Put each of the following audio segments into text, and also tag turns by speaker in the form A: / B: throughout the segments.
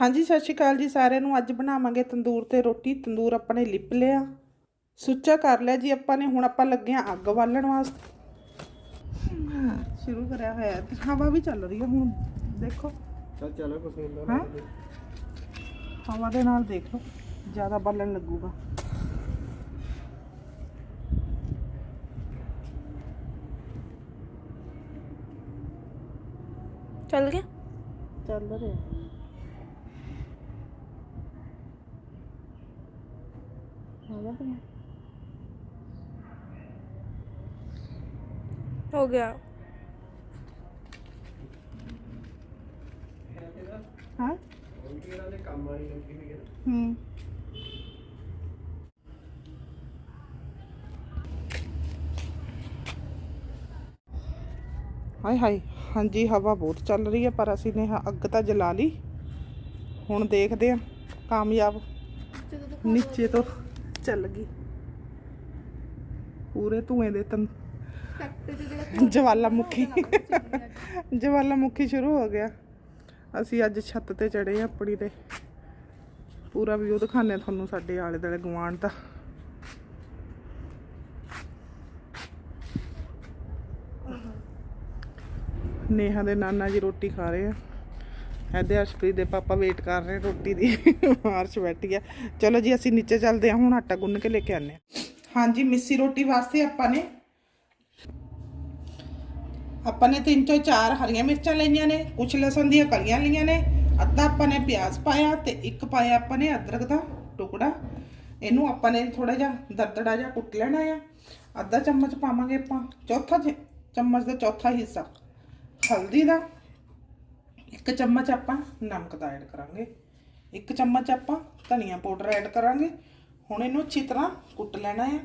A: ਹਾਂਜੀ ਸਤਿ ਸ਼੍ਰੀ ਅਕਾਲ ਜੀ ਸਾਰਿਆਂ ਨੂੰ। ਅੱਜ ਬਣਾਵਾਂਗੇ ਤੰਦੂਰ ਤੇ ਰੋਟੀ। ਤੰਦੂਰ ਆਪਾਂ ਨੇ ਲਿਪ ਲਿਆ। ਸੁੱਚਾ ਕਰ ਲਿਆ ਜੀ ਆਪਾਂ ਨੇ। ਹੁਣ ਆਪਾਂ ਲੱਗੇ ਆ ਅੱਗ ਬਾਲਣ ਵਾਸਤੇ। ਸ਼ੁਰੂ ਕਰਿਆ ਹੋਇਆ ਹੈ। ਤੇ ਹਵਾ ਵੀ ਚੱਲ ਰਹੀ ਹੈ ਹੁਣ। ਦੇਖੋ।
B: ਚੱਲ ਚੱਲ ਕੁਛ ਨਹੀਂ
A: ਹਾਂ? ਹਵਾ ਦੇ ਨਾਲ ਦੇਖ ਲਓ। ਜ਼ਿਆਦਾ ਬਾਲਣ ਲੱਗੂਗਾ।
C: ਚੱਲ ਗਿਆ?
A: ਚੱਲ ਰਿਹਾ। ਤੇ
C: ਹੋ ਗਿਆ।
A: ਹਾਂ।
B: ਇਹਨਾਂ ਦੇ ਕੰਮ ਵਾਲੀ ਲੱਗੀ ਹੋਈ ਹੈ।
A: ਹੂੰ ਹਾਏ ਹਾਏ ਹਾਂਜੀ ਹਵਾ ਬਹੁਤ ਚੱਲ ਰਹੀ ਹੈ ਪਰ ਅਸੀਂ ਨੇ ਅੱਗ ਤਾਂ ਜਲਾ ਲਈ। ਹੁਣ ਦੇਖਦੇ ਹਾਂ ਕਾਮਯਾਬ। ਨੀਚੇ ਤੋਂ ਚੱਲ ਗਈ। ਪੂਰੇ ਧੂਏ ਦੇ ਤਨ ਜਵਾਲਾਮੁਖੀ। ਜਵਾਲਾਮੁਖੀ ਸ਼ੁਰੂ ਹੋ ਗਿਆ। ਅਸੀਂ ਅੱਜ ਛੱਤ ਤੇ ਚੜੇ ਆ ਆਪਣੀ ਤੇ। ਪੂਰਾ ਵਿਊ ਦਿਖਾਉਂਦੇ ਆ ਤੁਹਾਨੂੰ ਸਾਡੇ ਆਲੇ ਦੁਆਲੇ ਗਵਾਂਢ ਦਾ। ਨੇਹਾ ਦੇ ਨਾਨਾ ਜੀ ਰੋਟੀ ਖਾ ਰਹੇ ਆ। ਇਹਦੇ ਅਰਸ਼ਪ੍ਰੀਤ ਦੇ ਪਾਪਾ ਵੇਟ ਕਰ ਰਹੇ ਰੋਟੀ ਦੀ। ਮਾਰਚ ਬੈਠੀ ਆ। ਚਲੋ ਜੀ, ਅਸੀਂ ਨੀਚੇ ਚੱਲਦੇ ਹਾਂ, ਹੁਣ ਆਟਾ ਗੁੰਨ ਕੇ ਲੈ ਕੇ ਆਨੇ ਆ ਹਾਂਜੀ, ਮਿੱਸੀ ਰੋਟੀ ਵਾਸਤੇ ਆਪਾਂ ਨੇ ਆਪਾਂ ਨੇ ਤਿੰਨ ਤੋਂ ਚਾਰ ਹਰੀਆਂ ਮਿਰਚਾਂ ਲਈਆਂ ਨੇ, ਕੁਛ ਲਸਣ ਦੀਆਂ ਕਲੀਆਂ ਲਈਆਂ ਨੇ, ਅੱਧਾ ਆਪਾਂ ਨੇ ਪਿਆਜ਼ ਪਾਇਆ ਤੇ ਇੱਕ ਪਾਇਆ ਆਪਾਂ ਨੇ ਅਦਰਕ ਦਾ ਟੁਕੜਾ। ਇਹਨੂੰ ਆਪਾਂ ਨੇ ਥੋੜਾ ਜਿਹਾ ਦਰਦੜਾ ਜਿਹਾ ਕੁੱਟ ਲੈਣਾ ਆ। ਅੱਧਾ ਚਮਚ ਪਾਵਾਂਗੇ ਆਪਾਂ। ਚੌਥਾ ਚ- ਚਮਚ ਦਾ ਚੌਥਾ ਹਿੱਸਾ। ਹਲਦੀ ਦਾ। ਇੱਕ ਚਮਚ ਆਪਾਂ ਨਮਕ ਦਾ ਐਡ ਕਰਾਂਗੇ। ਇੱਕ ਚਮਚ ਆਪਾਂ ਧਨੀਆ ਪਾਊਡਰ ਐਡ ਕਰਾਂਗੇ। ਹੁਣ ਇਹਨੂੰ ਅੱਛੀ ਤਰ੍ਹਾਂ ਕੁੱਟ ਲੈਣਾ ਹੈ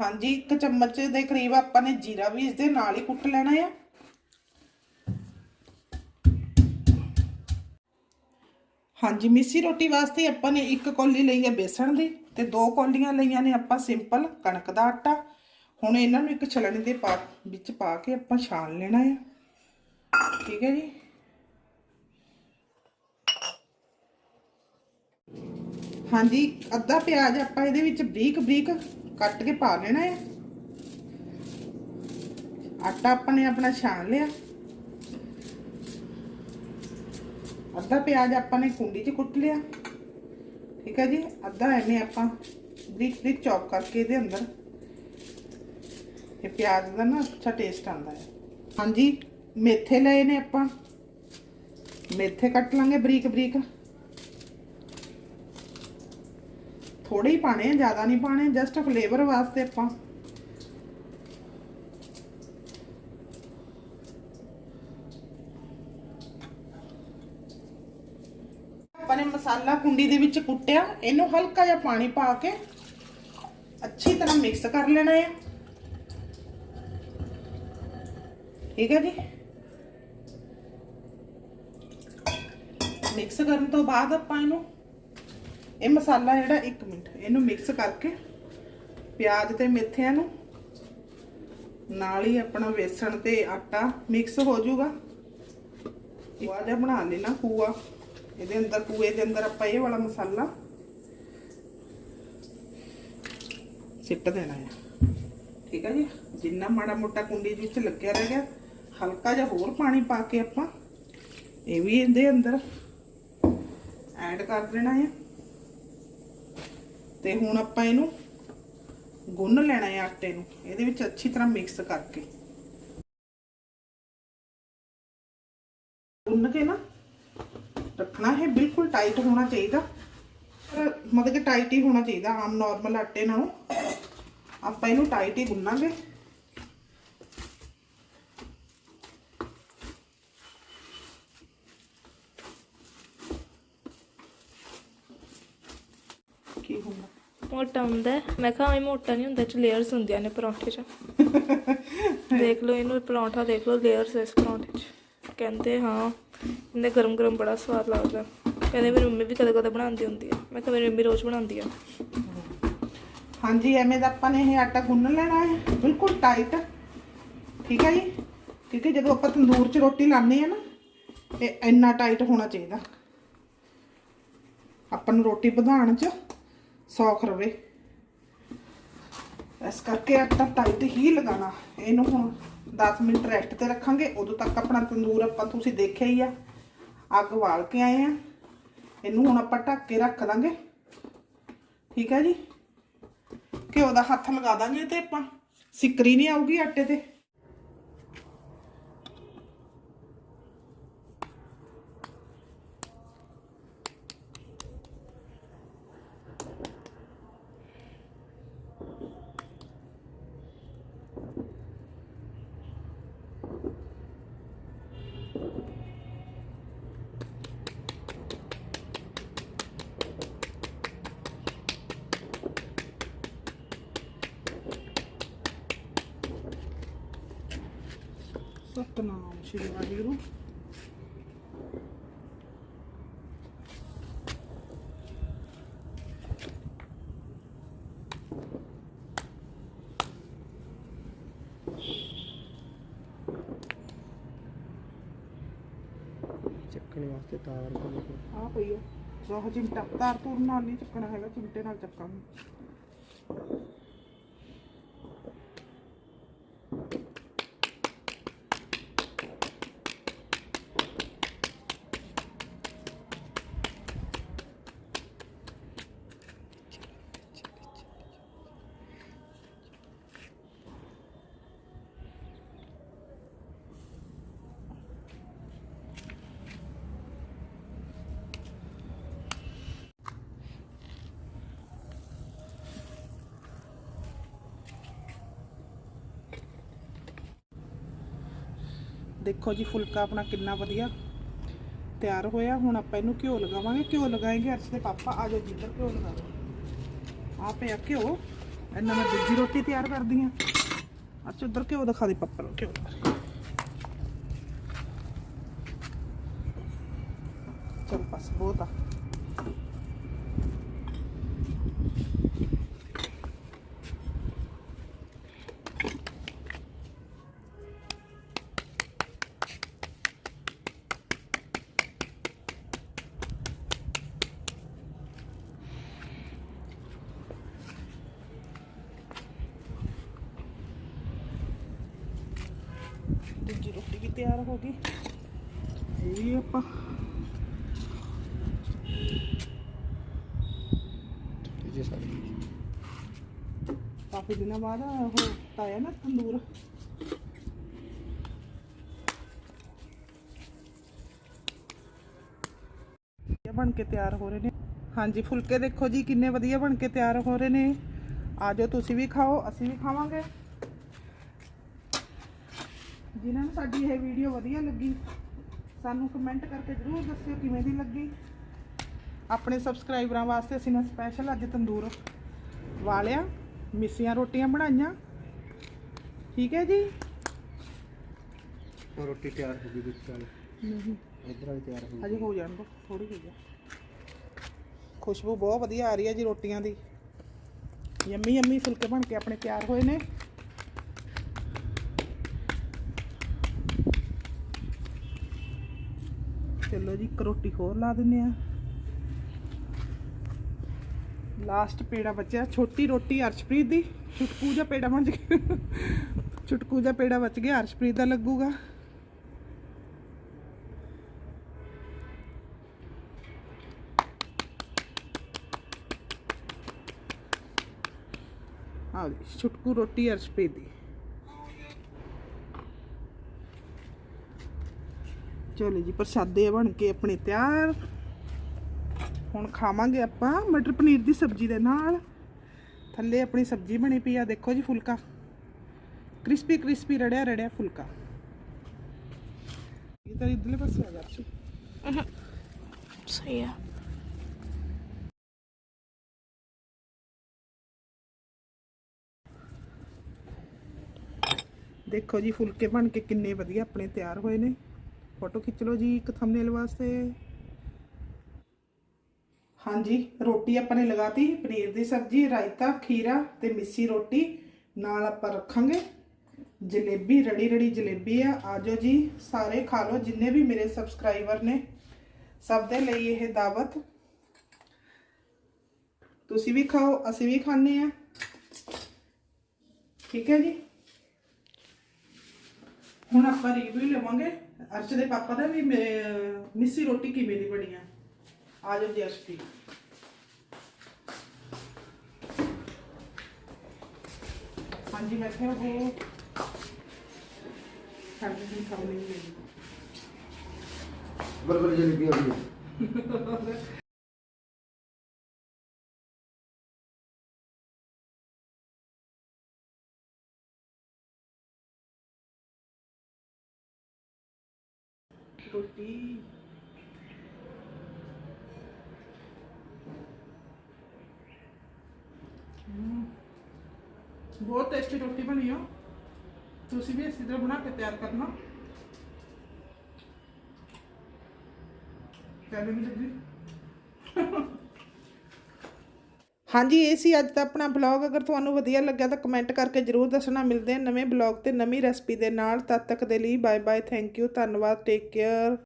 A: ਹਾਂਜੀ, ਇੱਕ ਚਮਚ ਦੇ ਕਰੀਬ ਆਪਾਂ ਨੇ ਜੀਰਾ ਵੀ ਇਸ ਦੇ ਨਾਲ ਹੀ ਕੁੱਟ ਲੈਣਾ ਹੈ ਹਾਂਜੀ, ਮਿੱਸੀ ਰੋਟੀ ਵਾਸਤੇ ਆਪਾਂ ਨੇ ਇੱਕ ਕੌਲੀ ਲਈ ਹੈ ਬੇਸਣ ਦੀ। ਤੇ ਦੋ ਕੌਲੀਆਂ ਲਈਆਂ ਨੇ ਆਪਾਂ ਸਿੰਪਲ ਕਣਕ ਦਾ ਆਟਾ। ਹੁਣ ਇਹਨਾਂ ਨੂੰ ਇੱਕ ਛਲਣੀ ਦੇ ਪਾ, ਵਿੱਚ ਪਾ ਕੇ ਆਪਾਂ ਛਾਣ ਲੈਣਾ ਹੈ ਠੀਕ ਹੈ ਜੀ? ਹਾਂਜੀ, ਅੱਧਾ ਪਿਆਜ਼ ਆਪਾਂ ਇਹਦੇ ਵਿੱਚ ਬਰੀਕ ਬਰੀਕ ਕੱਟ ਕੇ ਪਾ ਲੈਣਾ ਹੈ ਆਟਾ ਆਪਾਂ ਨੇ ਆਪਣਾ ਛਾਣ ਲਿਆ। ਅੱਧਾ ਪਿਆਜ਼ ਆਪਾਂ ਨੇ ਕੁੰਡੀ 'ਚ ਕੁੱਟ ਲਿਆ। ਠੀਕ ਹੈ ਜੀ? ਅੱਧਾ ਐਵੇਂ ਆਪਾਂ ਬਰੀਕ ਬਰੀਕ ਚੌਪ ਕਰਕੇ ਇਹਦੇ ਅੰਦਰ। ਇਹ ਪਿਆਜ਼ ਦਾ ਨਾ ਅੱਛਾ ਟੇਸਟ ਆਉਂਦਾ ਹੈ। ਹਾਂਜੀ, ਮੇਥੇ ਲਏ ਨੇ ਆਪਾਂ। ਮੇਥੇ ਕੱਟ ਲਾਂਗੇ ਬਰੀਕ ਬਰੀਕ। ਥੋੜੇ ਹੀ ਪਾਣੇ ਆ, ਜ਼ਿਆਦਾ ਨਹੀਂ ਪਾਣੇ ਜਸਟ ਫਲੇਵਰ ਵਾਸਤੇ ਆਪਾਂ ਆਪਾਂ ਨੇ ਮਸਾਲਾ ਦੇ ਵਿੱਚ ਕੁੱਟਿਆ, ਇਹਨੂੰ ਹਲਕਾ ਜਿਹਾ ਪਾਣੀ ਪਾ ਕੇ ਅੱਛੀ ਤਰ੍ਹਾਂ ਮਿਕਸ ਕਰ ਲੈਣਾ ਹੈ ਠੀਕ ਹੈ ਜੀ? ਮਿਕਸ ਕਰਨ ਤੋਂ ਬਾਅਦ ਆਪਾਂ ਇਹਨੂੰ, ਇਹ ਮਸਾਲਾ ਜਿਹੜਾ 1 ਮਿੰਟ, ਇਹਨੂੰ ਮਿਕਸ ਕਰਕੇ ਪਿਆਜ਼ ਤੇ ਮੇਥਿਆਂ ਨੂੰ ਨਾਲ ਹੀ ਆਪਣਾ ਵੇਸਣ ਤੇ ਆਟਾ ਮਿਕਸ ਹੋ ਜਾਊਗਾ। ਇਹ ਜਿਹਾ ਬਣਾ ਲੈਣਾ ਪੂਆ। ਇਹਦੇ ਅੰਦਰ ਪੂਏ ਦੇ ਅੰਦਰ ਆਪਾਂ ਇਹ ਵਾਲਾ ਮਸਾਲਾ ਸਿੱਟ ਦੇਣਾ ਹੈ ਠੀਕ ਹੈ ਜੀ? ਜਿੰਨਾ ਮਾੜਾ ਮੋਟਾ ਕੁੰਡੀ ਵਿੱਚ ਲੱਗਿਆ ਰਹਿ ਗਿਆ, ਹਲਕਾ ਜਿਹਾ ਹੋਰ ਪਾਣੀ ਪਾ ਕੇ ਆਪਾਂ ਇਹ ਵੀ ਇਹਦੇ ਅੰਦਰ ਐਡ ਕਰ ਦੇਣਾ ਹੈ ਤੇ ਹੁਣ ਆਪਾਂ ਇਹਨੂੰ ਗੁੰਨ ਲੈਣਾ ਹੈ ਆਟੇ ਨੂੰ। ਇਹਦੇ ਵਿੱਚ ਅੱਛੀ ਤਰ੍ਹਾਂ ਮਿਕਸ ਕਰਕੇ। ਗੁੰਨ ਕੇ ਨਾ ਰੱਖਣਾ ਹੈ ਬਿਲਕੁਲ ਟਾਈਟ ਹੋਣਾ ਚਾਹੀਦਾ। ਪਰ ਮਤਲਬ ਕਿ ਟਾਈਟ ਹੀ ਹੋਣਾ ਚਾਹੀਦਾ ਆਮ ਨਾਰਮਲ ਆਟੇ ਨਾਲੋਂ। ਆਪਾਂ ਇਹਨੂੰ ਟਾਈਟ ਹੀ ਗੁੰਨਾਂਗੇ। ਕੀ ਹੁੰਦਾ?
C: ਮੋਟਾ ਹੁੰਦਾ ਹੈ। ਮੈਂ ਕਿਹਾ ਇਹ ਮੋਟਾ ਨਹੀਂ ਹੁੰਦਾ ਇਹ ਚ ਲੇਅਰਸ ਹੁੰਦੀਆਂ ਨੇ ਪਰੌਂਠੇ 'ਚ। ਦੇਖ ਲਓ ਇਹਨੂੰ ਪਰੌਂਠਾ ਦੇਖ ਲਓ ਲੇਅਰਸ ਇਸ ਪਰੌਂਠੇ 'ਚ। ਕਹਿੰਦੇ ਹਾਂ ਇਹਦੇ ਗਰਮ ਗਰਮ ਬੜਾ ਸਵਾਦ ਲੱਗਦਾ। ਕਹਿੰਦੇ ਮੇਰੀ ਮੰਮੀ ਵੀ ਕਦੇ ਕਦੇ ਬਣਾਉਂਦੀ ਹੁੰਦੀ ਹੈ ਮੈਂ ਕਿਹਾ ਮੇਰੀ ਮੰਮੀ ਰੋਜ਼ ਬਣਾਉਂਦੀ ਆ।
A: ਹਾਂਜੀ, ਐਵੇਂ ਦਾ ਆਪਾਂ ਨੇ ਇਹ ਆਟਾ ਗੁੰਨ ਲੈਣਾ ਹੈ। ਬਿਲਕੁਲ ਟਾਈਟ ਠੀਕ ਹੈ ਜੀ? ਕਿਉਂਕਿ ਜਦੋਂ ਆਪਾਂ ਤੰਦੂਰ 'ਚ ਰੋਟੀ ਲਾਉਂਦੇ ਆ ਨਾ, ਇਹ ਇੰਨਾ ਟਾਈਟ ਹੋਣਾ ਚਾਹੀਦਾ। ਆਪਾਂ ਨੂੰ ਰੋਟੀ ਵਧਾਉਣ 'ਚ ਸੌਖ ਰਵੇ। ਇਸ ਕਰਕੇ ਆਟਾ ਟਾਈਟ ਹੀ ਲਗਾਣਾ ਇਹਨੂੰ ਹੁਣ 10 ਮਿੰਟ ਰੈਸਟ ਤੇ ਰੱਖਾਂਗੇ। ਉਦੋਂ ਤੱਕ ਆਪਣਾ ਤੰਦੂਰ ਆਪਾਂ ਤੁਸੀਂ ਦੇਖਿਆ ਹੀ ਆ। ਅੱਗ ਵਾਲ ਕੇ ਆਏ ਆ। ਇਹਨੂੰ ਹੁਣ ਆਪਾਂ ਢੱਕ ਕੇ ਰੱਖ ਦਾਂਗੇ। ਠੀਕ ਹੈ ਜੀ? ਘਿਓ ਦਾ ਹੱਥ ਲਗਾ ਦਾਂਗੇ ਤੇ ਆਪਾਂ। ਸਿੱਕਰੀ ਨਹੀਂ ਆਊਗੀ ਆਟੇ ਤੇ। ਸਤਨਾਮ ਸ਼੍ਰੀ ਵਾਹਿਗੁਰੂ
B: ਚੱਕਣ ਵਾਸਤੇ ਤਾਰ ਕੋਲ
A: ਆ ਪਈ ਆ। ਸੋਹ ਚਿੰਟਾ ਤਾਰ ਤੂਰ ਨਾਲ ਨਹੀਂ ਚੱਕਣਾ ਹੈਗਾ ਚਿੰਟੇ ਨਾਲ ਚੱਕਾਂਗੇ। ਦੇਖੋ ਜੀ, ਫੁਲਕਾ ਆਪਣਾ ਕਿੰਨਾ ਵਧੀਆ ਤਿਆਰ ਹੋਇਆ। ਹੁਣ ਆਪਾਂ ਇਹਨੂੰ ਘਿਓ ਲਗਾਵਾਂਗੇ। ਘਿਓ ਲਗਾਏਂਗੇ, ਅਰਸ਼ ਦੇ ਪਾਪਾ, ਆ ਜਾਓ ਜਿੱਧਰ ਘਿਓ ਲਗਾ ਦੋ ਆ ਪਿਆ ਘਿਓ। ਇਹਨਾਂ ਮੈਂ ਦੂਜੀ ਰੋਟੀ ਤਿਆਰ ਕਰਦੀ ਆ ਅੱਛਾ, ਉਧਰ ਘਿਓ ਦਿਖਾ ਦੇ ਪਾਪਾ ਨੂੰ। ਘਿਓ। ਦਿਖਾ। ਚਲ, ਬਸ, ਬਹੁਤ ਆ। ਤਿਆਰ ਹੋ ਗਈ ਇਹ ਵੀ ਆਪਾਂ
B: ਜੀ ਸਾਡੀ
A: ਕਾਫੀ ਦਿਨਾਂ ਬਾਅਦ ਉਹ ਤਾਇਆ ਨਾ ਤੰਦੂਰ ਇਹ ਬਣ ਕੇ ਤਿਆਰ ਹੋ ਰਹੇ ਨੇ ਹਾਂਜੀ ਫੁਲਕੇ ਦੇਖੋ ਜੀ ਕਿੰਨੇ ਵਧੀਆ ਬਣ ਕੇ ਤਿਆਰ ਹੋ ਰਹੇ ਨੇ ਆਜੋ ਤੁਸੀਂ ਵੀ ਖਾਓ ਅਸੀਂ ਵੀ ਖਾਵਾਂਗੇ ਜਿਨ੍ਹਾਂ ਨੂੰ ਸਾਡੀ ਇਹ ਵੀਡੀਓ ਵਧੀਆ ਲੱਗੀ ਸਾਨੂੰ ਕਮੈਂਟ ਕਰਕੇ ਜ਼ਰੂਰ ਦੱਸਿਓ ਕਿਵੇਂ ਦੀ ਲੱਗੀ। ਆਪਣੇ ਸਬਸਕ੍ਰਾਈਬਰਾਂ ਵਾਸਤੇ ਅਸੀਂ ਨੇ ਸਪੈਸ਼ਲ ਅੱਜ ਤੰਦੂਰ ਵਾਲਿਆ ਮਿੱਸੀਆਂ ਰੋਟੀਆਂ ਬਣਾਈਆਂ। ਠੀਕ ਹੈ ਜੀ?
B: ਉਹ ਰੋਟੀ ਤਿਆਰ ਹੋ ਗਈ ਵਿੱਚ ਚੱਲ।
A: ਨਹੀਂ।
B: ਇਧਰ ਵਾਲੀ ਤਿਆਰ ਹੋ
A: ਹਜੇ ਹੋ ਜਾਣ ਦੋ ਥੋੜੀ ਜਿਹੀ ਆ। ਖੁਸ਼ਬੂ ਬਹੁਤ ਵਧੀਆ ਆ ਰਹੀ ਹੈ ਜੀ ਰੋਟੀਆਂ ਦੀ। ਯੰਮੀ ਯੰਮੀ ਫੁਲਕੇ ਬਣ ਕੇ ਆਪਣੇ ਤਿਆਰ ਹੋਏ ਨੇ। ਚਲੋ ਜੀ, ਇੱਕ ਰੋਟੀ ਹੋਰ ਲਾ ਦਿੰਨੇ ਆ। ਲਾਸਟ ਪੇੜਾ ਬਚਿਆ, ਛੋਟੀ ਰੋਟੀ ਅਰਸ਼ਪ੍ਰੀਤ ਦੀ। ਛੁਟਕੂ ਜਿਹਾ ਪੇੜਾ ਬਚ ਗਿਆ ਛੁਟਕੂ ਜਿਹਾ ਪੇੜਾ ਬਚ ਗਿਆ, ਅਰਸ਼ਪ੍ਰੀਤ ਦਾ ਲੱਗੂਗਾ। ਆਹ ਜੀ, ਛੁਟਕੂ ਰੋਟੀ ਅਰਸ਼ਪ੍ਰੀਤ ਦੀ। ਚਲੋ ਜੀ ਪ੍ਰਸ਼ਾਦੇ ਬਣ ਕੇ ਆਪਣੇ ਤਿਆਰ। ਹੁਣ ਖਾਵਾਂਗੇ ਆਪਾਂ ਮਟਰ ਪਨੀਰ ਦੀ ਸਬਜ਼ੀ ਦੇ ਨਾਲ। ਥੱਲੇ ਆਪਣੀ ਸਬਜ਼ੀ ਬਣੀ ਪਈ ਆ ਦੇਖੋ ਜੀ ਫੁਲਕਾ। ਕ੍ਰਿਸਪੀ ਕ੍ਰਿਸਪੀ ਰੜਿਆ ਰੜਿਆ ਫੁਲਕਾ। ਇਹ ਤਾਂ ਇਧਰਲੇ ਪਾਸੇ ਆ ਜਾ
C: ਸਹੀ ਆ।
A: ਦੇਖੋ ਜੀ ਫੁਲਕੇ ਬਣ ਕੇ ਕਿੰਨੇ ਵਧੀਆ ਆਪਣੇ ਤਿਆਰ ਹੋਏ ਨੇ। ਫੋਟੋ ਖਿੱਚ ਲਓ ਜੀ ਇੱਕ ਥੰਬਨੇਲ ਵਾਸਤੇ। ਹਾਂਜੀ, ਰੋਟੀ ਆਪਾਂ ਨੇ ਲਗਾਤੀ, ਪਨੀਰ ਦੀ ਸਬਜ਼ੀ, ਰਾਇਤਾ, ਖੀਰਾ ਤੇ ਮਿੱਸੀ ਰੋਟੀ ਨਾਲ ਆਪਾਂ ਰੱਖਾਂਗੇ। ਜਲੇਬੀ, ਰੜੀ ਰੜੀ ਜਲੇਬੀ ਆ ਆਜੋ ਜੀ, ਸਾਰੇ ਖਾ ਲਓ, ਜਿੰਨੇ ਵੀ ਮੇਰੇ ਸਬਸਕ੍ਰਾਈਬਰ ਨੇ, ਸਭ ਦੇ ਲਈ ਇਹ ਦਾਵਤ। ਤੁਸੀਂ ਵੀ ਖਾਓ, ਅਸੀਂ ਵੀ ਖਾਣੇ ਆ। ਠੀਕ ਹੈ ਜੀ? ਹੁਣ ਆਪਾਂ ਰਿਵਿਊ ਲਵਾਂਗੇ। ਅਰਸ਼ ਦੇ ਪਾਪਾ ਦਾ ਵੀ ਮਿੱਸੀ ਰੋਟੀ ਕਿਵੇਂ ਦੀ ਬਣੀ ਆ? ਆਜੋ ਜੀ ਅਰਸ਼ ਦੀ। ਹਾਂਜੀ ਮੈਂ ਕਿਹਾ ਉਹ ਸਾਡੇ ਦੀ ਖਾਣੀ ਨਹੀਂ
B: ਬਰਬਰ ਜਲੇਬੀ ਆ ਗਈ
A: ਰੋਟੀ ਹਮ, ਬਹੁਤ ਟੇਸਟੀ ਰੋਟੀ ਬਣੀ ਆ ਤੁਸੀਂ ਵੀ ਇਸੇ ਤਰ੍ਹਾਂ ਬਣਾ ਕੇ ਤਿਆਰ ਕਰਨਾ ਕਿਵੇਂ ਵੀ ਲੱਗੀ ਹਾਂਜੀ, ਇਹ ਸੀ ਅੱਜ ਦਾ ਆਪਣਾ ਬਲੌਗ ਅਗਰ ਤੁਹਾਨੂੰ ਵਧੀਆ ਲੱਗਿਆ ਤਾਂ ਕਮੈਂਟ ਕਰਕੇ ਜਰੂਰ ਦੱਸਣਾ। ਮਿਲਦੇ ਹਾਂ ਨਵੇਂ ਬਲੌਗ ਤੇ ਨਵੀਂ ਰੈਸਪੀ ਦੇ ਨਾਲ। ਤਦ ਤੱਕ ਦੇ ਲਈ ਬਾਏ ਬਾਏ ਥੈਂਕ ਯੂ ਧੰਨਵਾਦ। Take care